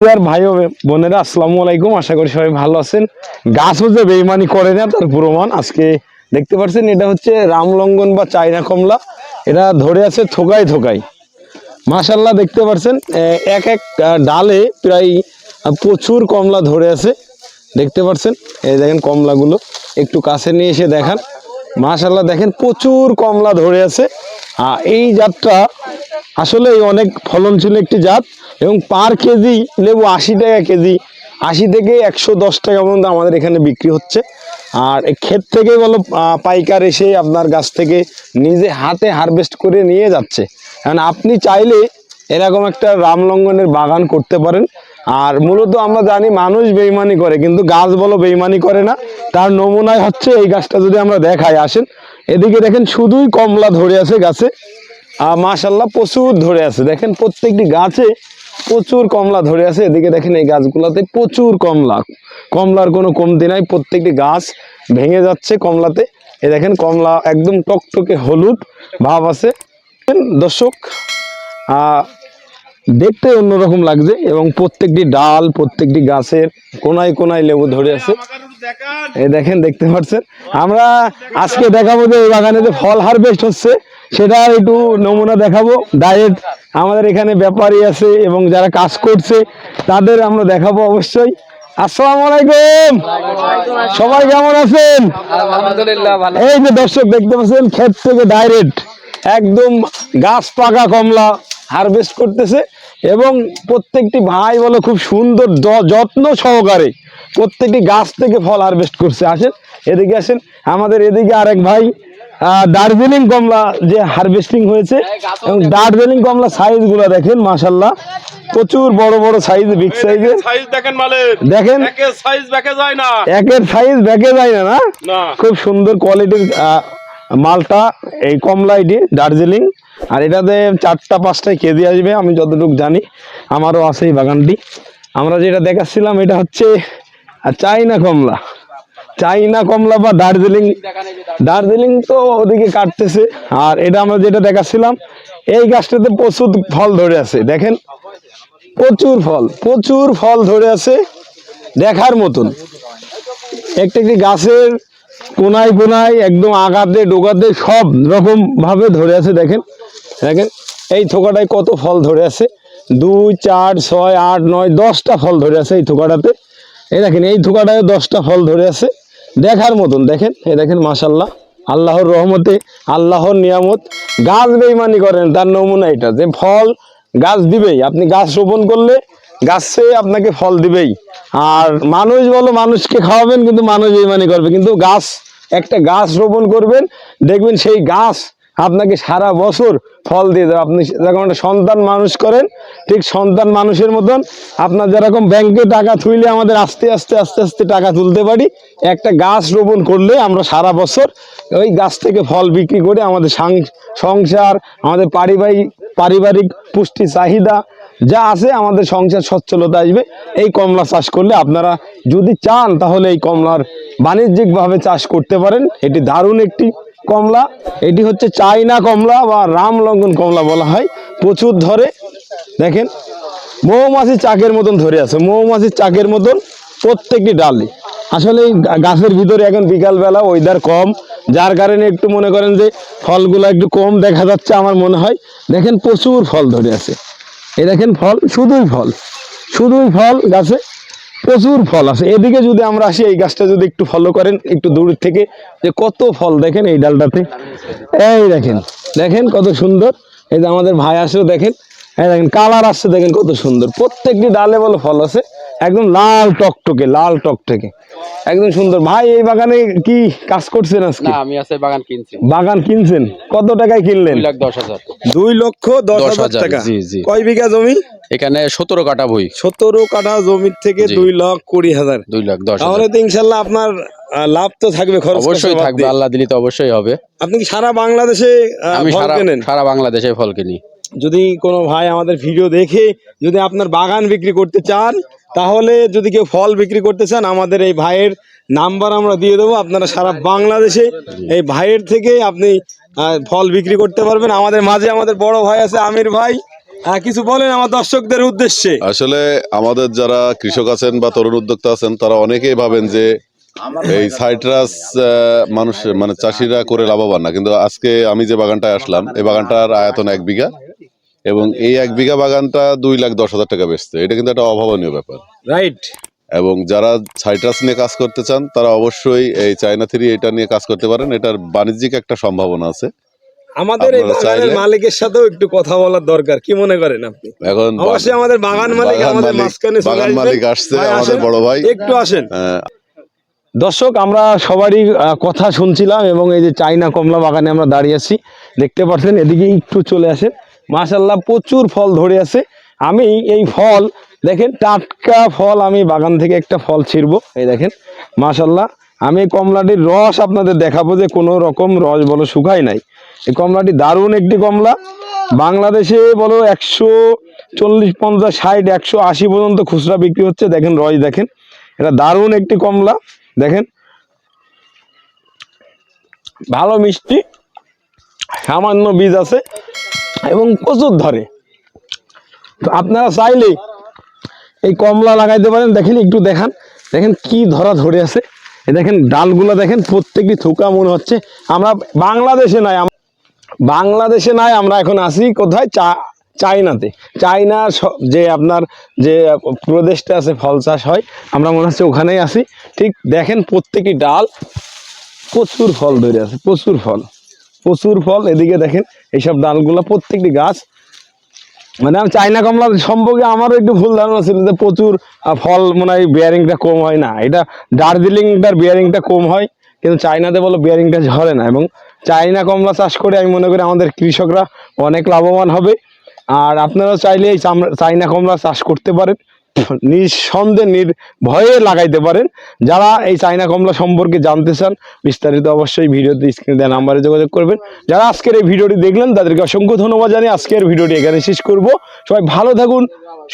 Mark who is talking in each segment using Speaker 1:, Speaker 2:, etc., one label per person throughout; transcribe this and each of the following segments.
Speaker 1: আর ভাই বোনেরা, আসসালামু আলাইকুম। আশা করি সবাই ভালো আছেন। গাছও যে বেইমানি করে না, তার প্রমাণ আজকে দেখতে পাচ্ছেন এটা হচ্ছে রামলঙ্গন বা চাইনা কমলা। এটা ধরে আছে থোকাই থোকাই মাশাল্লাহ দেখতে পাচ্ছেন এক এক ডালে প্রায় প্রচুর কমলা ধরে আছে। দেখতে পাচ্ছেন এই দেখেন কমলাগুলো। একটু কাছে নিয়ে এসে দেখান। মাশাল্লাহ দেখেন, প্রচুর কমলা ধরে আছে। এই জাতটা আসলে অনেক ফলনশীল একটি জাত এবং পার কেজি লেবু আশি টাকা কেজি। আশি থেকে একশো দশ টাকা পর্যন্ত আমাদের এখানে বিক্রি হচ্ছে। আর ক্ষেত থেকে বলো পাইকার এসে আপনার গাছ থেকে নিজে হাতে হারভেস্ট করে নিয়ে যাচ্ছে। কারণ আপনি চাইলে এরকম একটা রামলঙ্গনের বাগান করতে পারেন। আর মূলত আমরা জানি মানুষ বেইমানি করে, কিন্তু গাছ বলো বেইমানি করে না। তার নমুনায় হচ্ছে এই গাছটা যদি আমরা দেখাই, আসেন। এদিকে দেখেন শুধুই কমলা ধরে আছে গাছে, আর মাশাল্লাহ প্রচুর ধরে আছে। দেখেন প্রত্যেকটি গাছে প্রচুর কমলা ধরে আছে। এদিকে দেখেন এই গাছগুলোতে প্রচুর কমলা। কমলার কোনো কমতি নাই, প্রত্যেকটি গাছ ভেঙে যাচ্ছে কমলাতে। এ দেখেন কমলা একদম টকটকে হলুদ ভাব আছে। দর্শক দেখতে অন্যরকম লাগছে এবং প্রত্যেকটি ডাল, প্রত্যেকটি গাছের কোনায় কোনায় লেবু ধরে আছে। এই দেখেন দেখতে পাচ্ছেন? আমরা আজকে দেখাবো যে এই বাগানে যে ফল হারভেস্ট হচ্ছে সেটা একটু নমুনা দেখাবো। ডাইরেক্ট আমাদের এখানে ব্যাপারী আছে এবং যারা কাজ করছে তাদের আমরা দেখাবো অবশ্যই। আসসালামু আলাইকুম। সবাই কেমন আছেন? এই যে দর্শক দেখতে পাচ্ছেন ক্ষেত থেকে ডাইরেক্ট একদম গাছ পাকা কমলা হারভেস্ট করতেছে এবং প্রত্যেকটি ভাই বলো খুব সুন্দর যত্ন সহকারে প্রত্যেকটি গাছ থেকে ফল হারভেস্ট করছে। আসেন এদিকে আসেন। আমাদের এদিকে আরেক ভাই দার্জিলিং কমলা যে হারভেস্টিং হয়েছে এবং দার্জিলিং কমলা সাইজগুলো দেখেন মাসাল্লাহ প্রচুর বড় বড় সাইজ বিগ সাইজের
Speaker 2: সাইজ দেখেন মালের।
Speaker 1: দেখেন?
Speaker 2: একের সাইজ দেখে যায় না।
Speaker 1: একের সাইজ দেখে যায় না না? খুব সুন্দর কোয়ালিটির মালটা এই কমলা এটি দার্জিলিং। আর এটাতে চারটা পাঁচটায় কেজি আসবে আমি যতটুকু জানি। আমারও আছে এই বাগানটি। আমরা যেটা দেখাচ্ছিলাম এটা হচ্ছে আহ, চাইনা কমলা। চাইনা কমলা বা দার্জিলিং দার্জিলিং তো ওদিকে কাটতেছে। আর এটা আমরা যেটা দেখাচ্ছিলাম এই গাছটাতে প্রচুর ফল ধরে আছে। দেখেন প্রচুর ফল প্রচুর ফল ধরে আছে দেখার মতন। একটা একটি গাছের কোনায় কোনায় একদম আগাতে ডোকাতে সব রকম ভাবে ধরে আছে দেখেন। দেখেন এই থোকাটায় কত ফল ধরে আছে। দুই চার ছয় আট নয় দশটা ফল ধরে আছে এই থোকাটাতে। এই দেখেন, এই থোকাটায় দশটা ফল ধরে আছে। দেখার মতন, দেখেন, এই দেখেন মাসাল্লাহ আল্লাহর রহমতে, আল্লাহর নিয়ামত। গাছ বেইমানি করেন, তার নমুনা এটা যে ফল গাছ দিবেই। আপনি গাছ রোপণ করলে গাছে আপনাকে ফল দিবেই। আর মানুষ বলো, মানুষকে খাওয়াবেন, কিন্তু মানুষ বেইমানি করবে। কিন্তু গাছ, একটা গাছ রোপণ করবেন, দেখবেন সেই গাছ আপনাকে সারা বছর ফল দিয়ে দেবে। আপনি যেরকম একটা সন্তান মানুষ করেন, ঠিক সন্তান মানুষের মতন আপনার যেরকম ব্যাংকে টাকা থুইলে আমাদের আস্তে আস্তে আস্তে আস্তে টাকা তুলতে পারি, একটা গাছ রোপণ করলে আমরা সারা বছর ওই গাছ থেকে ফল বিক্রি করে আমাদের সংসার, আমাদের পারিবারিক পারিবারিক পুষ্টি চাহিদা যা আছে আমাদের সংসার সচ্ছলতা আসবে। এই কমলা চাষ করলে আপনারা যদি চান তাহলে এই কমলার বাণিজ্যিকভাবে চাষ করতে পারেন। এটি দারুণ একটি কমলা। এটি হচ্ছে চাইনা কমলা বা রামলঙ্গন কমলা বলা হয়। প্রচুর ধরে। দেখেন মৌমাছির চাকের মতন ধরে আছে। মৌমাছির চাকের মতন প্রত্যেকটি ডালে। আসলে গাছের ভিতরে এখন বিকালবেলা ওয়েদার কম। যার কারণে একটু মনে করেন যে ফলগুলো একটু কম দেখা যাচ্ছে আমার মনে হয়। দেখেন প্রচুর ফল ধরে আছে। এই দেখেন ফল, শুধুই ফল। শুধুই ফল গাছে। প্রচুর ফল আছে। এদিকে যদি আমরা আসি এই গাছটা যদি একটু ফলো করেন একটু দূর থেকে যে কত ফল দেখেন এই ডালটাতে। এই দেখেন দেখেন কত সুন্দর। এই যে আমাদের ভাই আসেও দেখেন। এই দেখেন কালার আসছে দেখেন কত সুন্দর। প্রত্যেকটি ডালে বলে ফল আছে একদম লাল টকটকে লাল টকটকে। একদম সুন্দর। ভাই এই বাগানে কি কাজ করছেন আজকে?
Speaker 3: আমি আছে বাগান কিনছি।
Speaker 1: বাগান কিনছেন? কত টাকায় কিনলেন?
Speaker 3: দুই লাখ দশ হাজার।
Speaker 1: দুই লক্ষ দশ হাজার
Speaker 3: হাজার,
Speaker 1: টাকা।
Speaker 3: জি, জি।
Speaker 1: কয় বিঘা জমি?
Speaker 3: এখানে সতেরো কাটা বই।
Speaker 1: সতেরো কাঠা জমির থেকে দুই লাখ কুড়ি হাজার।
Speaker 3: দুই লাখ দশ
Speaker 1: তাহলে তো ইনশাল্লাহ আপনার লাভ তো থাকবে খরচ
Speaker 3: অবশ্যই থাকবে আল্লাহ দিলি তো অবশ্যই হবে।
Speaker 1: আপনি কি সারা বাংলাদেশে
Speaker 3: আমি সারা সারা বাংলাদেশে ফল কিনি।
Speaker 1: যদি কোনো ভাই আমাদের ভিডিও দেখে যদি আপনার বাগান বিক্রি করতে চান তাহলে যদি কেউ ফল বিক্রি করতে চান আমাদের এই ভাইয়ের নাম্বার আমরা দিয়ে দেবো। আপনারা সারা বাংলাদেশে এই ভাইয়ের থেকে আপনি ফল বিক্রি করতে পারবেন। আমাদের মাঝে আমাদের বড় ভাই আছে আমির ভাই। হ্যাঁ কিছু বলেন আমার দর্শকদের উদ্দেশ্যে।
Speaker 4: আসলে আমাদের যারা কৃষক আছেন বা তরুণ উদ্যোক্তা আছেন তারা অনেকেই ভাবেন যে এই সাইট্রাস মানুষ মানে চাষিরা করে লাভবান না। কিন্তু আজকে আমি যে বাগানটায় আসলাম এই বাগানটার আয়তন এক বিঘা এবং এই এক বিঘা বাগানটা দুই লাখ দশ হাজার টাকা বেচতে। এটা কিন্তু একটা অভাবনীয় ব্যাপার।
Speaker 1: রাইট
Speaker 4: এবং যারা সাইট্রাস নিয়ে কাজ করতে চান তারা অবশ্যই এই চায়না থ্রি এটা নিয়ে কাজ করতে পারেন। এটার বাণিজ্যিক একটা সম্ভাবনা আছে।
Speaker 1: আমাদের এই বাগানের মালিকের সাথেও একটু কথা বলার দরকার। কি মনে করেন আপনি?
Speaker 4: এখন
Speaker 1: অবশ্যই আমাদের বাগান মালিক
Speaker 4: বাগান
Speaker 1: আমাদের
Speaker 4: মালিক-
Speaker 1: মাঝখানে
Speaker 4: বাগান মালিক আসছে আমাদের বড় ভাই।
Speaker 1: একটু আসেন। দর্শক আমরা সবারই আহ, কথা শুনছিলাম এবং এই যে চাইনা কমলা বাগানে আমরা দাঁড়িয়ে আছি দেখতে পাচ্ছেন এদিকে একটু চলে আসেন। মাশাল্লাহ প্রচুর ফল ধরে আছে। আমি এই ফল দেখেন টাটকা ফল আমি বাগান থেকে একটা ফল ছিঁড়বো। এই দেখেন মাশাল্লাহ আমি কমলাটির রস আপনাদের দেখাবো যে কোনো রকম রস বলো, শুকায় নাই। এই কমলাটি দারুণ একটি কমলা। বাংলাদেশে বলো একশো চল্লিশ, পঞ্চাশ, ষাট, একশো আশি পর্যন্ত খুচরা বিক্রি হচ্ছে। দেখেন, রস দেখেন। এটা দারুণ একটি কমলা। দেখেন। ভালো মিষ্টি। সামান্য বীজ আছে এবং প্রচুর ধরে। তো আপনারা চাইলে এই কমলা লাগাইতে পারেন। দেখেন, একটু দেখান। দেখেন, কি ধরা ধরে আছে। দেখেন, ডালগুলো দেখেন, প্রত্যেকটি থুকা মনে হচ্ছে। আমরা বাংলাদেশে নাই বাংলাদেশে নাই, আমরা এখন আসি কোথায়? চা চাইনাতে চাইনার স- যে আপনার যে প্রদেশটা আছে, ফল চাষ হয়, আমরা মনে হচ্ছে ওখানেই আসি ঠিক দেখেন, প্রত্যেকটি ডাল প্রচুর ফল ধরে আছে, প্রচুর ফল। প্রচুর ফল, এদিকে দেখেন, এইসব ডালগুলো, প্রত্যেকটি গাছ মানে আমি চাইনা কমলা সম্পর্কে আমারও একটু ভুল ধারণা ছিল যে প্রচুর ফল মনে হয় বিয়ারিংটা কম হয় না। এটা দার্জিলিংটার বিয়ারিংটা কম হয়, কিন্তু চাইনাতে বলো বিয়ারিংটা ঝরে না। এবং চাইনা কমলা চাষ করে আমি মনে করি আমাদের কৃষকরা অনেক লাভবান হবে। আর আপনারা চাইলে এই চাইনা কমলা চাষ করতে পারেন। নিঃসন্দেহে নির ভয়ে লাগাইতে পারেন। যারা এই চাইনা কমলা সম্পর্কে জানতে চান, বিস্তারিত অবশ্যই ভিডিওতে স্ক্রিনে দেওয়া নাম্বারে যোগাযোগ করবেন। যারা আজকের এই ভিডিওটি দেখলেন, তাদেরকে অসংখ্য ধন্যবাদ জানিয়ে আজকের ভিডিওটি এখানে শেষ করব। সবাই ভালো থাকুন,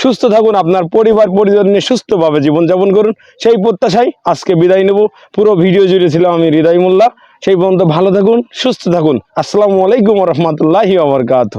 Speaker 1: সুস্থ থাকুন, আপনার পরিবার, পরিজন নিয়ে সুস্থভাবে জীবনযাপন করুন। সেই প্রত্যাশায় আজকে বিদায় নেব। পুরো ভিডিও জুড়ে ছিলাম আমি হৃদয় মোল্লা। সেই পর্যন্ত ভালো থাকুন, সুস্থ থাকুন। আসসালামু আলাইকুম রহমতুল্লাহি আবরকাত